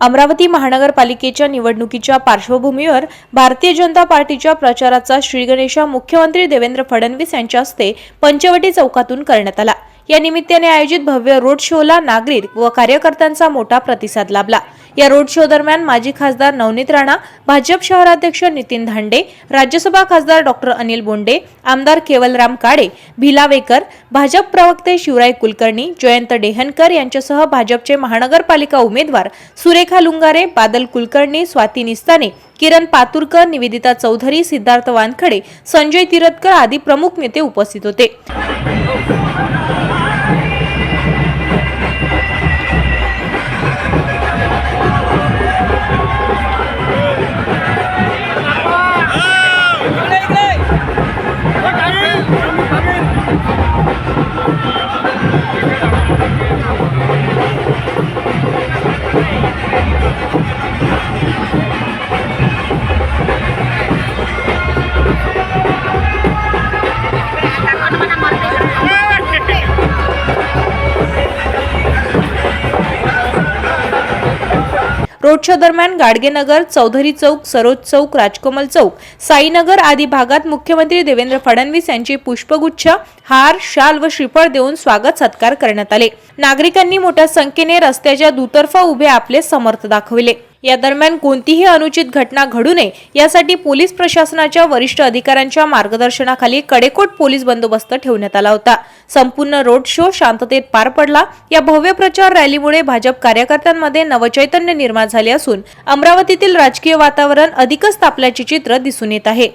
अमरावती महानगरपालिकेच्या निवडणुकीच्या पार्श्वभूमीवर भारतीय जनता पार्टीच्या प्रचाराचा श्रीगणेशा मुख्यमंत्री देवेंद्र फडणवीस यांच्या हस्ते पंचवटी चौकातून करण्यात आला. या निमित्ताने आयोजित भव्य रोड शोला नागरिक व कार्यकर्त्यांचा मोठा प्रतिसाद लाभला. या रोड शो दरम्यान माजी खासदार नवनीत राणा भाजप शहराध्यक्ष नितीन धांडे राज्यसभा खासदार डॉक्टर अनिल बोंडे आमदार केवलराम काडे भिलावेकर भाजप प्रवक्ते शिवराय कुलकर्णी जयंत डेहनकर यांच्यासह भाजपचे महानगरपालिका उमेदवार सुरेखा लुंगारे बादल कुलकर्णी स्वाती निस्ताने किरण पातुरकर निवेदिता चौधरी सिद्धार्थ वानखडे संजय तिरतकर आदी प्रमुख नेते उपस्थित होते. रोड शो दरम्यान गाडगेनगर चौधरी चौक सरोज चौक राजकमल चौक साईनगर आदी भागात मुख्यमंत्री देवेंद्र फडणवीस यांचे पुष्पगुच्छ हार शाल व श्रीफळ देऊन स्वागत सत्कार करण्यात आले. नागरिकांनी मोठ्या संख्येने रस्त्याच्या दुतर्फा उभे आपले समर्थ दाखविले. या दरम्यान कोणतीही अनुचित घटना घडू नये यासाठी पोलीस प्रशासनाच्या वरिष्ठ अधिकाऱ्यांच्या मार्गदर्शनाखाली कडेकोट पोलीस बंदोबस्त ठेवण्यात आला होता. संपूर्ण रोड शो शांततेत पार पडला. या भव्य प्रचार रॅलीमुळे भाजप कार्यकर्त्यांमध्ये नवचैतन्य निर्माण झाले असून अमरावतीतील राजकीय वातावरण अधिकच तापल्याचे चित्र दिसून येत आहे.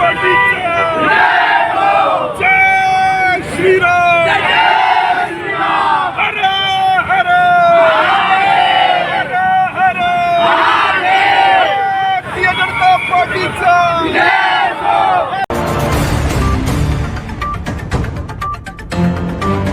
Gordica!